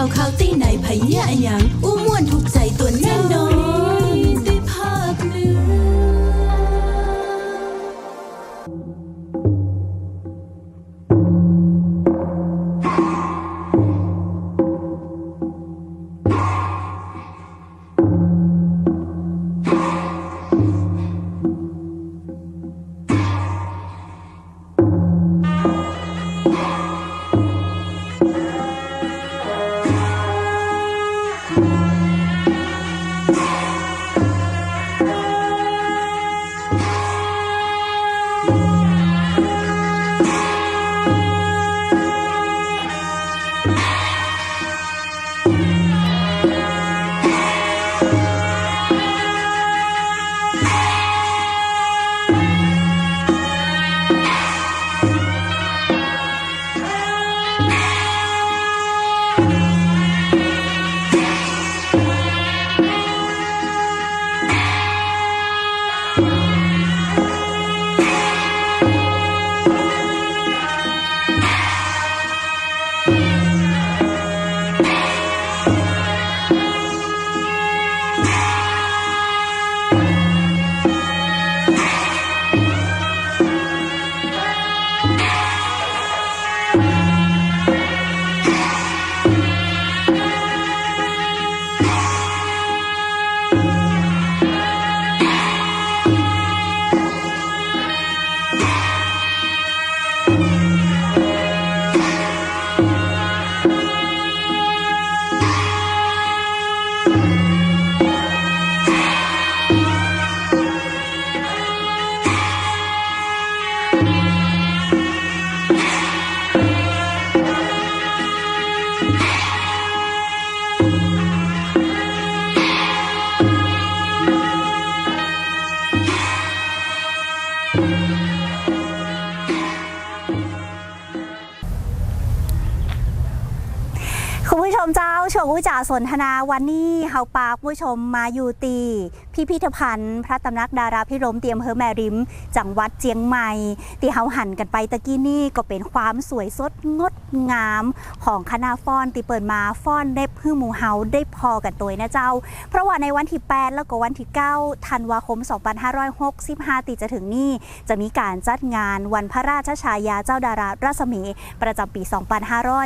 ข่าวข่าวตีไหนไผเหี้ยอะหยังอู้ม่วนถูกใจตัวแน่น เจ้าช่วงวิจาสนทนาวันนี้เฮาปากผู้ชมมาอยู่ตีพิพิธภัณฑ์ พระตำนักดาราพิรมเตรียมเภอแมริม จังหวัดเจียงใหม่ที่เฮาหันกันไปตะกี้นี่ก็เป็นความสวยสดงดงามของคณะฟ้อนที่เปิดมาฟ้อนเล็บฮื้อหมูเฮาได้พอกันตัวนะเจ้า เพราะว่าในวันที่ 8 แล้วก็วันที่9ธันวาคม 2565ตีจะถึงนี่จะมีการจัดงานวันพระราชฉายาเจ้าดารารัศมี ประจำปี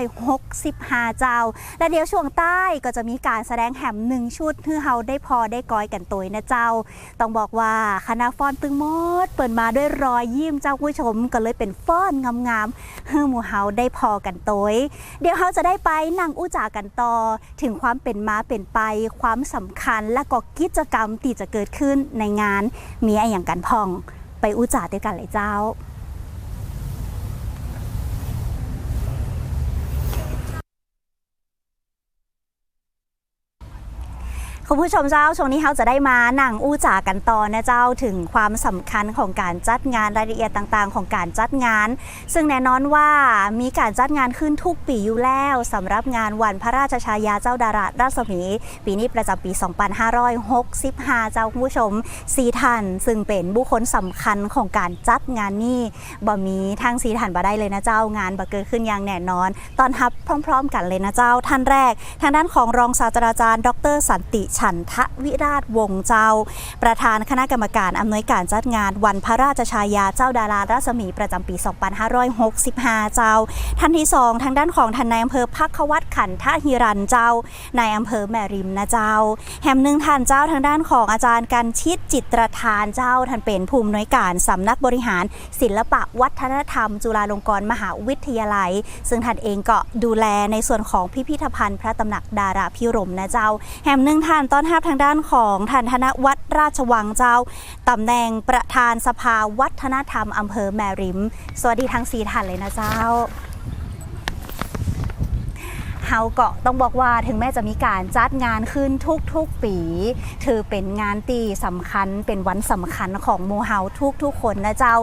2565 เจ้า และเดี๋ยวช่วงใต้ก็จะมีการแสดงแหมหนึ่งชุดฮือเฮาได้พอได้กอยกันตัวนะเจ้า ต้องบอกว่าคณะฟ้อนตึงมดเปิดมาด้วยรอยยิ้มเจ้าผู้ชมก็เลยเป็นฟ้อนงามๆฮือหมูเฮาได้พอกันตัวเดี๋ยวเฮาจะได้ไปนั่งอู้จากันต่อ ถึงความเป็นมาเป็นไป ความสำคัญและก็กิจกรรมที่จะเกิดขึ้นในงานมีอะไรอย่างกันพองไปอู้จาด้วยกันเลยเจ้า คุณผู้ชมเจ้าช่วงนี้เขาจะได้มาหนังอู้จากันต่อนะเจ้าถึงความสำคัญของการจัดงานรายละเอียดต่างๆ ของการจัดงาน ซึ่งแน่นอนว่ามีการจัดงานขึ้นทุกปีอยู่แล้วสำหรับงานวันพระราชชายาเจ้าดารารัศมี ปีนี้ประจำปี 2565 เจ้าคุณผู้ชมสีทันซึ่งเป็นบุคคลสำคัญของการจัดงานนี้บ่มีทางสีทันบ่ได้เลยนะเจ้างานบ่เกิดขึ้นอย่างแน่นอน ตอนรับพร้อม ๆ กันเลยนะเจ้าท่านแรก ทางด้านของรองศาสตราจารย์ ดร สันติชฉันทวิราชวงศ์เจ้า ประธานคณะกรรมการอำนวยการจัดงานวันพระราชชายาเจ้าดารารัศมีประจำปี 2565 เจ้า ท่านที่สองทางด้านของทานนายอำเภอพักวัดขันทหิรันเจ้านายอำเภอแม่ริมนะเจ้า แหมหนึ่งท่านเจ้าทางด้านของอาจารย์กันชิดจิตรทานเจ้าท่านเป็นผู้อำนวยการสำนักบริหาร ศิลปะวัฒนธรรม จุฬาลงกรณ์มหาวิทยาลัย ซึ่งท่านเองก็ดูแลในส่วนของพิพิธภัณฑ์พระตำหนักดาราพิรมนะเจ้า แหมหนึ่งท่านต้อนรับทางด้านของท่านธนวัฒน์ราชวังเจ้าตำแหน่งประธานสภาวัฒนธรรมอำเภอแม่ริม สวัสดีทั้งสีท่านเลยนะเจ้าเฮาเก็ต้องบอกว่าถึงแม้จะมีการจัดงานขึ้นทุกๆปี ถือเป็นงานตีสำคัญเป็นวันสำคัญของหมูเฮาทุกๆ คนนะเจ้า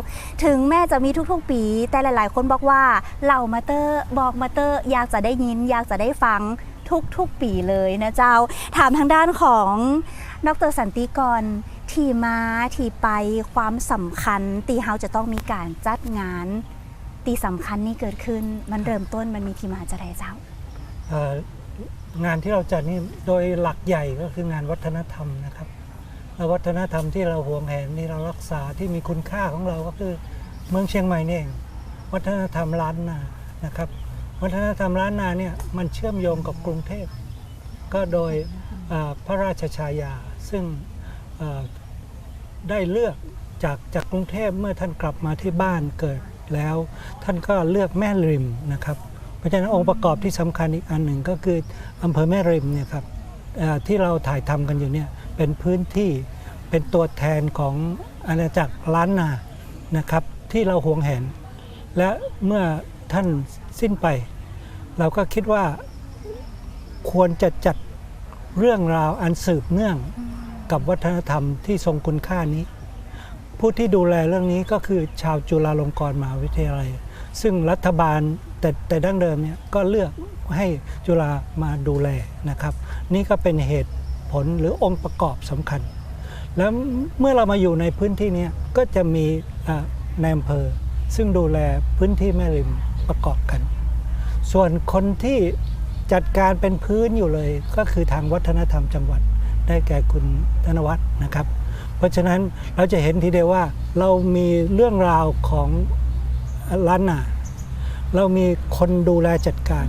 ถึงแม้จะมีทุกๆ ปี แต่หลายๆ คนบอกว่าเหล่ามาเตอร์บอกมาเตอร์อยากจะได้ยิน อยากจะได้ฟัง ทุกๆปีเลยนะเจ้า ถามทางด้านของดรสันติกรที่มาที่ไปความสำคัญตีเฮาจะต้องมีการจัดงานตีสำคัญนี่เกิดขึ้น มันเริ่มต้นมันมีที่มาจะได้เจ้างานที่เราจัดนี่โดยหลักใหญ่ก็คืองานวัฒนธรรมนะครับและวัฒนธรรมที่เราหวงแหนที่เรารักษาที่มีคุณค่าของเราก็คือเมืองเชียงใหม่นี่เองวัฒนธรรมล้านนานะครับ วัฒนธรรมล้านนาเนี่ยมันเชื่อมโยงกับกรุงเทพ ก็โดยพระราชชายา ซึ่งได้เลือกจากจากกรุงเทพเมื่อท่านกลับมาที่บ้านเกิดแล้ว ท่านก็เลือกแม่ริมนะครับ เพราะฉะนั้นองค์ประกอบที่สำคัญอีกอันหนึ่งก็คืออำเภอแม่ริมเนี่ยครับที่เราถ่ายทำกันอยู่เนี่ยเป็นพื้นที่เป็นตัวแทนของอาณาจักรล้านนานะครับที่เราหวงแหน และเมื่อท่าน สิ้นไป เราก็คิดว่าควรจะจัดเรื่องราวอันสืบเนื่องกับวัฒนธรรมที่ทรงคุณค่านี้ ผู้ที่ดูแลเรื่องนี้ก็คือชาวจุฬาลงกรณ์มหาวิทยาลัย ซึ่งรัฐบาลแต่แต่ดั้งเดิมเนี่ยก็เลือกให้จุฬามาดูแลนะครับ นี่ก็เป็นเหตุผลหรือองค์ประกอบสำคัญ แล้วเมื่อเรามาอยู่ในพื้นที่เนี้ก็จะมีอ่าในอำเภอซึ่งดูแลพื้นที่แม่ริม ประกอบกัน ส่วนคนที่จัดการเป็นพื้นอยู่เลยก็คือทางวัฒนธรรมจังหวัด ได้แก่คุณธนวัฒน์นะครับ เพราะฉะนั้นเราจะเห็นทีเดียวว่าเรามีเรื่องราวของล้านนาเรามีคนดูแลจัดการ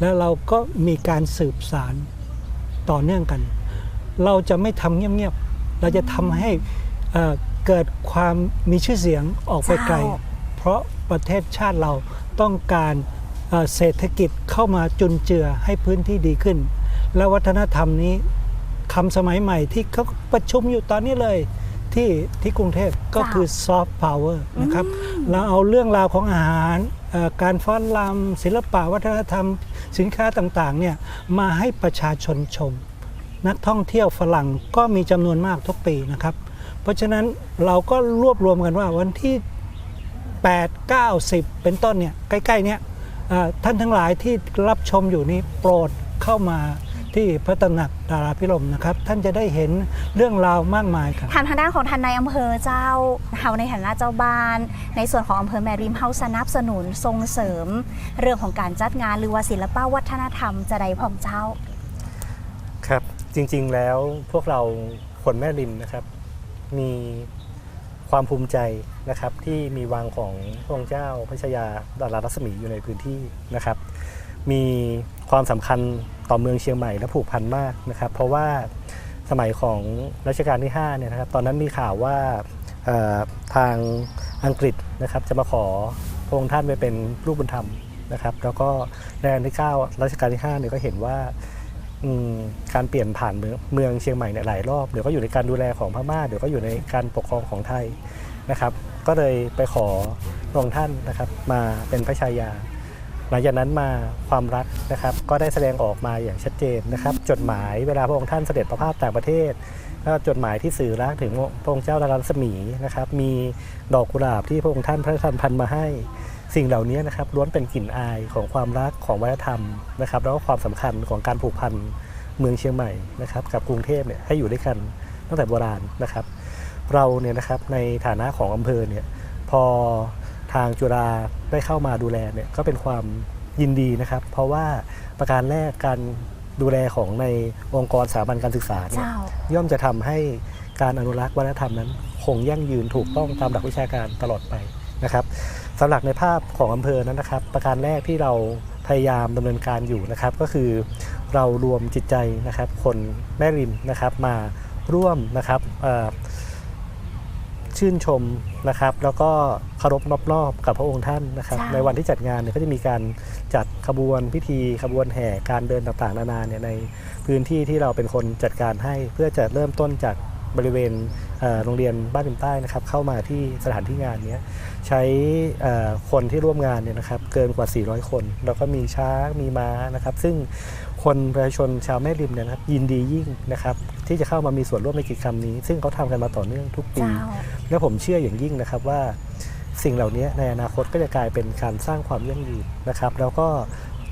แล้วเราก็มีการสืบสารต่อเนื่องกัน เราจะไม่ทำเงียบๆเราจะทำให้เอ่อเกิดความมีชื่อเสียงออกไปไกลเจ้าเพราะ ประเทศชาติเราต้องการเอ่อเศรษฐกิจเข้ามาจุนเจือให้พื้นที่ดีขึ้น และวัฒนธรรมนี้คำสมัยใหม่ที่เขาประชุมอยู่ตอนนี้เลยที่ที่กรุงเทพก็คือซอฟต์พาวเวอร์นะครับเราเอาเรื่องราวของอาหารเอ่อการฟ้อนรำศิลปะวัฒนธรรม สินค้าต่างๆเนี่ยมาให้ประชาชนชม นักท่องเที่ยวฝรั่งก็มีจำนวนมากทุกปีนะครับ เพราะฉะนั้นเราก็รวบรวมกันว่าวันที่ 8 9 10 เป็นต้นเนี่ยใกล้ๆเนี่ยเอ่อท่านทั้งหลายที่รับชมอยู่นี้โปรดเข้ามาที่พระตำหนักดาราพิรมนะครับ ท่านจะได้เห็นเรื่องราวมากมายครับทางทางด้านของท่านนายอำเภอเจ้าเฮาในฐานะเจ้าบ้าน ในส่วนของอำเภอแม่ริมเฮาสนับสนุนส่งเสริม เรื่องของการจัดงานหรือว่าศิลปวัฒนธรรมจะได้พ่องเจ้า ครับจริงๆแล้วพวกเราคนแม่ริมนะครับ มี ความภูมิใจนะครับที่มีวังของพระองค์เจ้าพระชยาดารารัศมีอยู่ในพื้นที่นะครับ มีความสำคัญต่อเมืองเชียงใหม่และผูกพันมากนะครับ เพราะว่าสมัยของรัชกาลที่5เนี่ยนะครับตอนนั้นมีข่าวว่าทางอังกฤษนะครับจะมาขอพระองค์ท่านไปเป็นลูกบุญธรรมนะครับ แล้วก็ในรัชกาลที่9รัชกาลที่5เนี่ยก็เห็นว่า การเปลี่ยนผ่านเมืองเชียงใหม่เนี่ยหลายรอบเดี๋ยวก็อยู่ในการดูแลของพม่าเดี๋ยวก็อยู่ในการปกครองของไทยนะครับ ก็เลยไปขอพระองค์ท่านนะครับ มาเป็นพระชายา หลังจากนั้นมาความรักนะครับ ก็ได้แสดงออกมาอย่างชัดเจนนะครับ จดหมายเวลาพระองค์ท่านเสด็จประพาสต่างประเทศก็จดหมายที่สื่อรักถึงพระองค์เจ้าดารัศมีนะครับ มีดอกกุหลาบที่พระองค์ท่านพระราชทานพันมาให้ สิ่งเหล่านี้นะครับล้วนเป็นกลิ่นอายของความรักของวัฒนธรรมนะครับแล้วก็ความสำคัญของการผูกพันเมืองเชียงใหม่นะครับกับกรุงเทพเนี่ยให้อยู่ด้วยกันตั้งแต่โบราณนะครับ เราเนี่ยนะครับในฐานะของอำเภอเนี่ยพอทางจุฬาได้เข้ามาดูแลเนี่ยก็เป็นความยินดีนะครับ เพราะว่าประการแรกการดูแลของในองค์กรสถาบันการศึกษาเนี่ยเจ้าย่อมจะทำให้การอนุรักษ์วัฒนธรรมนั้น คงยั่งยืนถูกต้องตามหลักวิชาการตลอดไป นะครับสำหรับในภาพของอำเภอนั้นนะครับ ประการแรกที่เราพยายามดำเนินการอยู่นะครับ ก็คือเรารวมจิตใจนะครับ คนแม่ริมนะครับมาร่วมนะครับเอ่อชื่นชมนะครับ แล้วก็เคารพนอบนอบกับพระองค์ท่านนะครับใช่ในวันที่จัดงานเนี่ยก็จะมีการจัดขบวนพิธีขบวนแห่การเดินต่างๆนานาเนี่ยในพื้นที่ที่เราเป็นคนจัดการให้เพื่อจะเริ่มต้นจากบริเวณเอ่อโรงเรียนบ้านริมใต้นะครับ เข้ามาที่สถานที่งานเนี้ย ใช้เอ่อคนที่ร่วมงานเนี่ยนะครับเกินกว่า 400 คน แล้วก็มีช้างมีม้านะครับ ซึ่งคนประชาชนชาวแม่ริมเนี่ยนะครับยินดียิ่งนะครับที่จะเข้ามามีส่วนร่วมในกิจกรรมนี้ ซึ่งเขาทำกันมาต่อเนื่องทุกปีเจ้าและผมเชื่ออย่างยิ่งนะครับว่าสิ่งเหล่านี้ในอนาคตก็จะกลายเป็นการสร้างความยั่งยืนนะครับ แล้วก็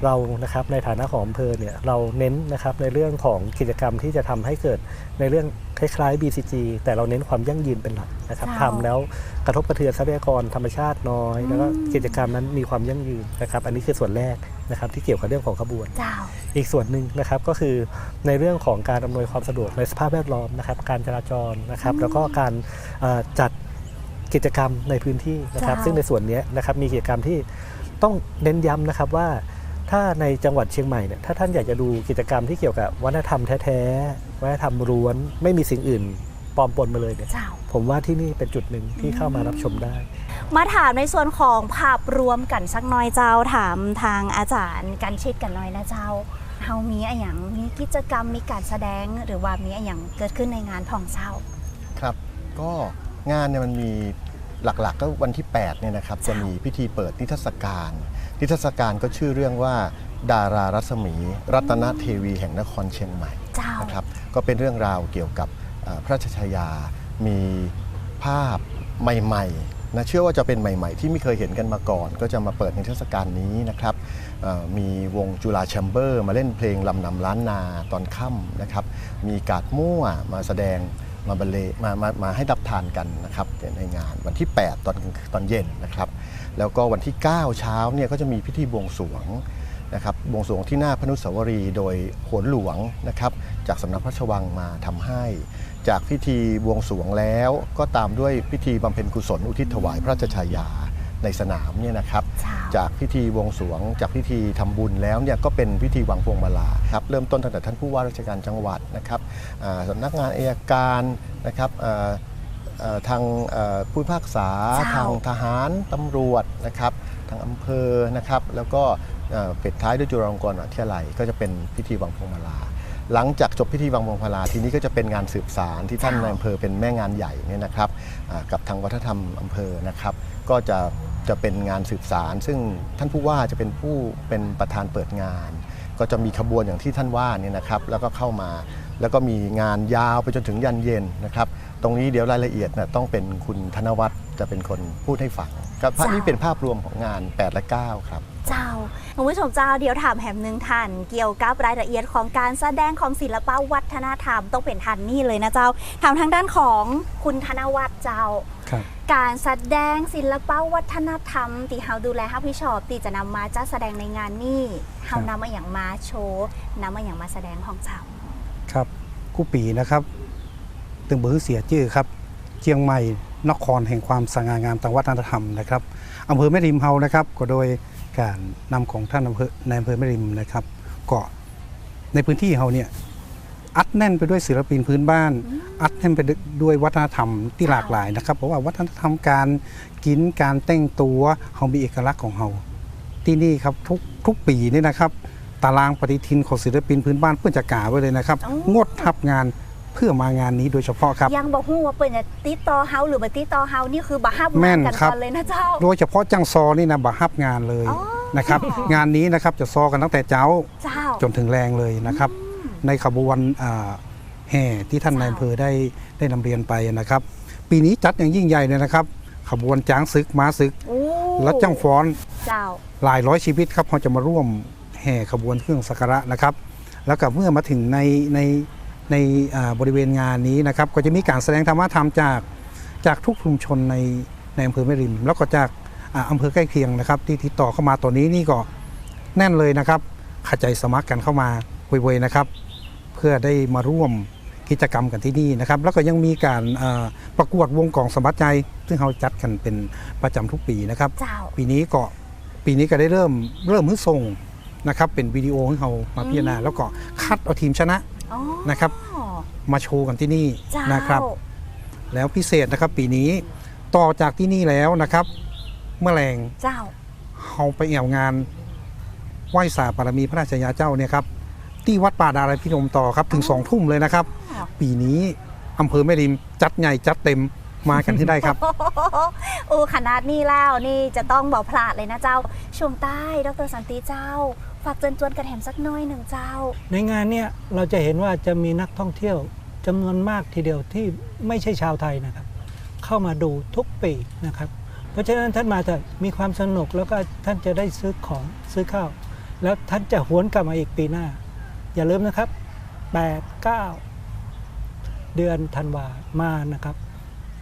เรานะครับในฐานะของอำเภอเนี่ยเราเน้นนะครับในเรื่องของกิจกรรมที่จะทำให้เกิดในเรื่องคล้ายๆ BCG แต่เราเน้นความยั่งยืนเป็นหลักนะครับเจ้าทำแล้วกระทบกระเทือนทรัพยากรธรรมชาติน้อย แล้วก็กิจกรรมนั้นมีความยั่งยืนนะครับ อันนี้คือส่วนแรกนะครับที่เกี่ยวกับเรื่องของขบวนเจ้าอีกส่วนหนึ่งนะครับก็คือในเรื่องของการอำนวยความสะดวกในสภาพแวดล้อมนะครับ การจราจรนะครับ แล้วก็การเอ่อจัดกิจกรรมในพื้นที่นะครับจ้าซึ่งในส่วนเนี้ยนะครับมีกิจกรรมที่ต้องเน้นย้ำนะครับว่า ถ้าในจังหวัดเชียงใหม่เนี่ยถ้าท่านอยากจะดูกิจกรรมที่เกี่ยวกับวัฒนธรรมแท้ๆวัฒนธรรมล้วน ไม่มีสิ่งอื่นปลอมปนมาเลยเนี่ยเจ้าผมว่าที่นี่เป็นจุดหนึ่งที่เข้ามารับชมได้ มาถามในส่วนของภาพรวมกันสักหน่อยเจ้าถามทางอาจารย์กันชิดกันหน่อยนะเจ้าเฮามีอะไรอย่างมีกิจกรรมมีการแสดงหรือว่ามีอะไรอย่างเกิดขึ้นในงานผ่องเจ้าครับ ก็งานเนี่ยมันมีหลักๆก็วันที่8เนี่ยนะครับจะมีพิธีเปิดนิทรรศการ นิทรรศการก็ชื่อเรื่องว่า ดารารัศมี รัตนเทวีแห่งนครเชียงใหม่เจ้านะครับก็เป็นเรื่องราวเกี่ยวกับเอ่อพระราชชายา มีภาพใหม่ๆนะเชื่อว่าจะเป็นใหม่ ๆ ที่ไม่เคยเห็นกันมาก่อน ก็จะมาเปิดในเทศกาลนี้นะครับเอ่อมีวงจุฬาแชมเบอร์ มาเล่นเพลงลำนำล้านนาตอนค่ำนะครับมีกาดมั่วมาแสดงมาบรรเลงมามามาให้ดับทานกันนะครับในงานวันที่ 8 ตอนกลางตอนเย็นนะครับ แล้วก็วันที่ 9 เช้าเนี่ยก็จะมีพิธีบวงสรวงนะครับบวงสรวงที่หน้าพระนุสาวรีย์โดยโหนหลวงนะครับจากสำนักพระราชวังมาทำให้ จากพิธีบวงสรวงแล้วก็ตามด้วยพิธีบำเพ็ญกุศลอุทิศถวายพระราชชายาในสนามเนี่ยนะครับเจ้าจากพิธีบวงสรวง จากพิธีทำบุญแล้วเนี่ยก็เป็นพิธีวางพวงมาลาครับเริ่มต้นตั้งแต่ท่านผู้ว่าราชการจังหวัดนะครับอ่าสำนักงานอัยการนะครับอ่าอ่า ทางอ่าผู้พิพากษาเจ้าทางทหารตำรวจนะครับทางอำเภอนะครับแล้วก็อ่าปิดท้ายด้วยจุฬาลงกรณ์มหาวิทยาลัยก็จะเป็นพิธีวางพวงมาลา หลังจากจบพิธีวางพวงมาลาทีนี้ก็จะเป็นงานสืบสารที่ท่านเจ้าในอำเภอเป็นแม่งานใหญ่เนี่ยนะครับอ่ากับทางวัฒนธรรมอำเภอนะครับ ก็จะจะเป็นงานสืบสาร ซึ่งท่านผู้ว่าจะเป็นผู้เป็นประธานเปิดงาน ก็จะมีขบวนอย่างที่ท่านว่าเนี่ยนะครับแล้วก็เข้ามา แล้วก็มีงานยาวไปจนถึงยันเย็นนะครับ ตรงนี้เดี๋ยวรายละเอียดนะต้องเป็นคุณธนวัฒน์จะเป็นคนพูดให้ฟังครับภาพนี้เป็นภาพรวมของงาน 8 และ 9 ครับ เจ้าคุณผู้ชมเจ้าเดี๋ยวถามแหมหนึ่งท่านเกี่ยวกับรายละเอียดของการแสดงของศิลปวัฒนธรรมต้องเป็นทันนี่เลยนะเจ้าถามทางด้านของคุณธนวัฒน์เจ้าครับการแสดงศิลปวัฒนธรรมที่เฮาดูแลรับผิดชอบที่จะนำมาจัดแสดงในงานนี้เฮานำมาอย่างมาโชว์นำมาอย่างมาแสดงของเจ้าครับคู่ปีนะครับ ตึงบือเสียชื่อครับเชียงใหม่นครแห่งความสง่างามทางวัฒนธรรมนะครับอำเภอแม่ริมเฮานะครับ ก็โดยการนำของท่านอำเภอในอำเภอแม่ริมนะครับก็ในพื้นที่เฮาเนี่ยอัดแน่นไปด้วยศิลปินพื้นบ้าน อัดแน่นไปด้วยวัฒนธรรมที่หลากหลายนะครับ เพราะว่าวัฒนธรรมการกินการแต่งตัวเฮามีเอกลักษณ์ของเฮาที่นี่ครับทุกทุกปีนี่นะครับ ตารางปฏิทินของศิลปินพื้นบ้านเพื่อจะกาไว้เลยนะครับอ๋องดทับงานเพื่อมางานนี้โดยเฉพาะครับยังบอกฮู้ว่าเปิดจะติดต่อเฮาหรือบ่ติดต่อเฮานี่คือบ่ฮับแม่งานนกันครับก่อนเลยนะเจ้า โดยเฉพาะจังซอนี่นะบะฮับงานเลยอ๋อนะครับงานนี้นะครับจะซอกันตั้งแต่เจ้าเจ้าจนถึงแรงเลยนะครับ ในขบวนอ่าแห่ที่ท่านเจ้านายอำเภอได้ได้นำเรียนไปนะครับ ปีนี้จัดอย่างยิ่งใหญ่เลยนะครับ ขบวนจ้างศึกม้าศึกโอ้และจ้างฟ้อนเจ้าหลายร้อยชีวิตครับเขาจะมาร่วมแห่ขบวนเครื่องสักการะนะครับ แล้วก็เมื่อมาถึงในใน ในอ่าบริเวณงานนี้นะครับ ก็จะมีการแสดงธรรมะธรรมจากจากทุกชุมชนในในอำเภอแม่ริม แล้วก็จากอ่าอำเภอใกล้เคียงนะครับ ที่ติดต่อเข้ามาตอนนี้นี่ก็แน่นเลยนะครับขจายสมัครกันเข้ามาเวยๆนะครับ เพื่อได้มาร่วมกิจกรรมกันที่นี่นะครับ แล้วก็ยังมีการอ่าประกวดวงกองสมบัติใจ ซึ่งเขาจัดกันเป็นประจำทุกปีนะครับเจ้าปีนี้ก็ปีนี้ก็ได้เริ่มเริ่มมือส่งนะครับ เป็นวิดีโอให้เขามาพิจารณาแล้วก็คัดเอาทีมชนะอ๋อ นะครับมาโชว์กันที่นี่เจ้านะครับ แล้วพิเศษนะครับปีนี้ต่อจากที่นี่แล้วนะครับเมื่อแรงเจ้าเขาไปแอวงานไหว้สาบารมีพระราชยาเจ้าเนี่ยครับที่วัดป่าดารายพินมต่อครับถึงสองทุ่มเลยนะครับอ๋อปีนี้อำเภอแม่ริมจัดใหญ่จัดเต็มมากันที่ได้ครับโอ้ขนาดนี้แล้วนี่จะต้องบอกพลาดเลยนะเจ้า ช่วงใต้ดรสันติเจ้า ฝากเจิญจวนกันแถมสักหน้อยหนึ่งเจ้า ในงานเนี่ยเราจะเห็นว่าจะมีนักท่องเที่ยวจำนวนมากทีเดียวที่ไม่ใช่ชาวไทยนะครับ เข้ามาดูทุกปีนะครับ เพราะฉะนั้นท่านมาแต่มีความสนุกแล้วก็ท่านจะได้ซื้อของซื้อข้าว แล้วท่านจะหวนกลับมาอีกปีหน้า อย่าลืมนะครับ 8 9 เดือนธันวามานะครับ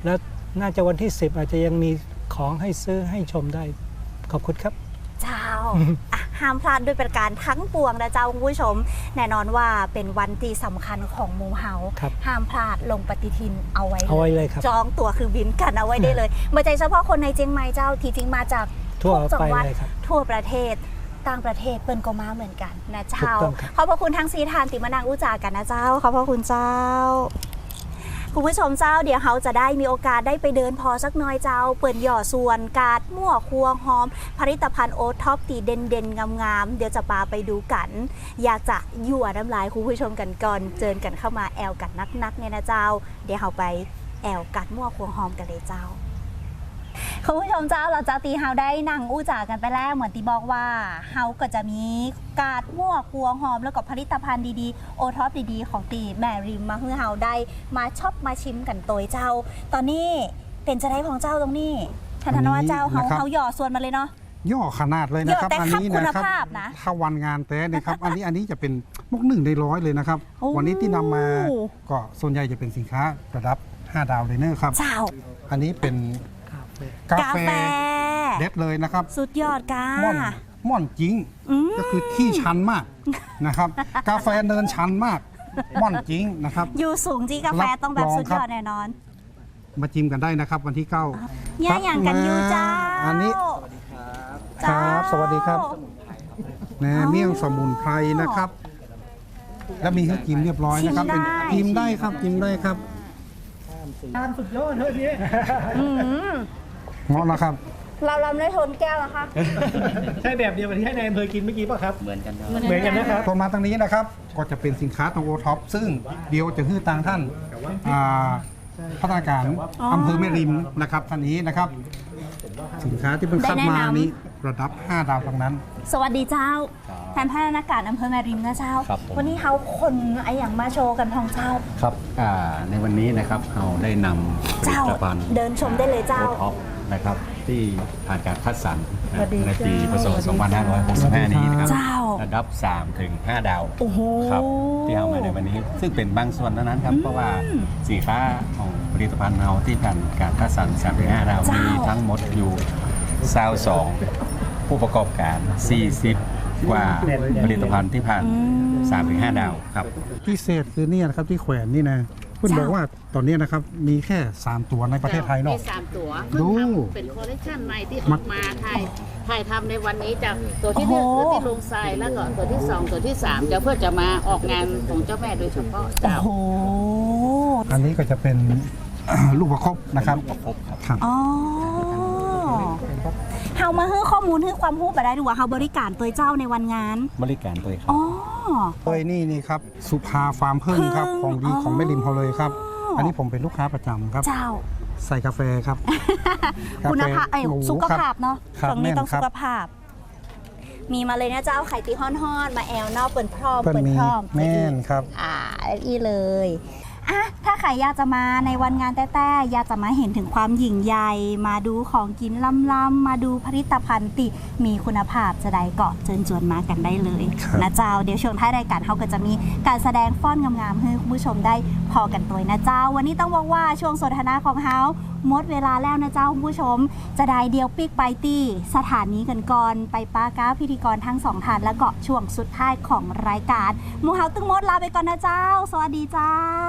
แล้วน่าจะวันที่ 10 อาจจะยังมีของให้ซื้อให้ชมได้ขอบคุณครับ เจ้าอะ ห้ามพลาดด้วยประการทั้งปวงนะเจ้าคุณผู้ชม แน่นอนว่าเป็นวันที่สำคัญของหมูเฮาครับห้ามพลาดลงปฏิทินเอาไว้เอาไว้เลยครับจองตั๋วคือบินกันเอาไว้ได้เลยไม่ใช่เฉพาะคนในเจียงใหม่เจ้าที่จริงมาจากทั่วทุกจังหวัดไปเลยครับทั่วประเทศต่างประเทศเปิ้นก็มาเหมือนกันนะเจ้าถูกต้องครับขอบพระคุณทั้งสีทานติมานางอุจากันนะเจ้าขอบพระคุณเจ้า คุณผู้ชมเจ้าเดี๋ยวเขาจะได้มีโอกาสได้ไปเดินพอสักหน้อยเจ้า เปิดหย่อส่วนกาดมั่วครัวหอม ผลิตภัณฑ์โอท็อปตีเด่นเด่นๆงามๆเดี๋ยวจะปาไปดูกัน อยากจะยั่วน้ำลายคุณผู้ชมกันก่อน เจิญกันเข้ามาแอลกันนักๆเนี่ยนะเจ้า เดี๋ยวเขาไปแอลกัดมั่วครัวหอมกันเลยเจ้า คุณผู้ชมเจ้าเราจะตีเฮาได้นั่งอู้จ่ากันไปแล้วเหมือนตีบอกว่าเฮาก็จะมีกาดมั่วครัวหอมแล้วก็ผลิตภัณฑ์ดีๆ โอท็อปดีๆ ของตีแม่ริมมาให้เฮาได้มาช็อปมาชิมกันโตยเจ้า ตอนนี้เป็นจะได้ของเจ้าตรงนี้ท่านธนวัฒน์เจ้าเฮานะครับเฮาหย่อส่วนมาเลยเนาะย่อขนาดเลยนะครับย่อแต่อันนี้ครับนะครัคุณภาพนะถ้าวันงานแต่นะครับ อันนี้อันนี้จะเป็นมุกหนึ่งในร้อยเลยนะครับโอ้วันนี้ที่นำมาก็ส่วนใหญ่จะเป็นสินค้าระดับ 5 ดาวเลยเนอร์ครับเจ้าอันนี้เป็น กากาแฟ แฟ เด็ดเลยนะครับสุดยอดกา ม่อนม่อนจริงอืม ก็คือที่ชันมากนะครับ กาแฟเนินชันมากม่อนจริงนะครับ อยู่สูงจีกาแฟรับต้องแบบรองสุดครัยบอดแน่นอนมาจิ้มกันได้นะครับ วันที่เก้าเนี่ยอย่างกันอยู่เจ้าอันนี้ครับสวัสดีครับแหนเมี่ยงสมุนไพรนะครับ แล้วมีเครื่องจิ้มเรียบร้อยนะครับ เป็นชิจิ้มมได้ได้ครับจิ้มได้ครับอืม เหมาะนะครับ เราลำได้ทนแก้วนะคะ ใช่แบบเดียวกับที่ให้นายอำเภอกินเมื่อกี้ป่ะครับ เหมือนกันเหมือนกันนะครับ ตัวมาตรงนี้นะครับ ก็จะเป็นสินค้าตรงโอท็อปซึ่งเดียวจะฮื้อตางท่านอ่าพัฒนาการอ๋อออำเภอแม่ริมนะครับท่านนี้นะครับ สินค้าที่เพิ่งคัดได้มาแนะนำนี้ระดับ 5 ดาวทั้งนั้น สวัสดีเจ้าแทนพัฒนาการอำเภอแม่ริมนะเจ้าครับผมวันนี้เขาคนไออย่างมาโชว์กันทองเจ้า ครับอ่าในวันนี้นะครับเราได้นำผลิเจ้าตภัณฑ์เดินชมได้เลยเจ้าโอท็อป นะครับที่ผ่านการคัดสรรสวัสดีในปีพศเจ้า2565 นี้นะครับเจ้า ระดับ 3 ถึง 5 ดาวโอ้โห ครับที่เอามาในวันนี้ ซึ่งเป็นบางส่วนเท่านั้นครับ เพราะว่าสินค้าของผลิตภัณฑ์เราที่ผ่านการคัดสรร3ถึง5ดาวเจ้ามี มีทั้งหมดอยู่22ผู้ประกอบการ 40 กว่าผลิตภัณฑ์ที่ผ่าน3ถึง5ดาวครับ พิเศษคือเนี่ยนะครับที่แขวนนี่นะ คุณบอกว่าตอนนี้นะครับมีแค่ 3 ตัวในประเทศไทยเนาะมีสามตัวดูเพิ่งทำเป็นคอลเลคชันใหม่ที่ออกมาถ่ายถ่ายทำในวันนี้จะตัวที่หนึ่งโอ้โหตัวที่ลงทรายแล้วก็ตัวที่สองตัวที่สามจะเพื่อจะมาออกงานของเจ้าแม่โดยเฉพาะโอ้เจ้าโหอันนี้ก็จะเป็น ลูกประคบนะครับครับอ๋อเฮามาให้ข้อมูลให้ความรู้ไปได้ดูว่าเฮาบริการตัวเจ้าในวันงาน บริการตัวเองครับ อ๋อ เอ้ยนี่นี่ครับสุภาฟาร์มพึ่งครับพึ่งของดีอ๋อของแม่ริมเขาเลยครับ อันนี้ผมเป็นลูกค้าประจำครับ เจ้า ใส่กาแฟครับคุณภาพเอ้ยหมูสุขภาพเนาะครับตรงนี้ต้องแม่นครัสุบขภาพ มีมาเลยนะเจ้าไข่ตีฮ้อนๆมาแอลนอกเปิดพร้อมเปิ้ลเปิดมีพร้อมแม่นครับ อ่าอีเลย อะถ้าใครอยากจะมาในวันงานแต้ๆอยากจะมาเห็นถึงความหยิ่งใหญ่ มาดูของกินล้ำๆมาดูผลิตภัณฑ์ติมีคุณภาพจะได้เกาะเชิญชวนมากันได้เลยครับนะเจ้าเดี๋ยวช่วงท้ายรายการเขาก็จะมีการแสดงฟ้อนงามๆให้คุณผู้ชมได้พอกันตัวนะเจ้า วันนี้ต้องบอกว่าช่วงสนทนาของเฮาหมดเวลาแล้วนะเจ้าคุณผู้ชม จะได้เดียวปิกไปตี้สถานีกันก่อนไปป้าก้าพิธีกรทั้งสองท่านและก็ช่วงสุดท้ายของรายการหมูเฮาตึงมดลาไปก่อนนะเจ้า สวัสดีเจ้า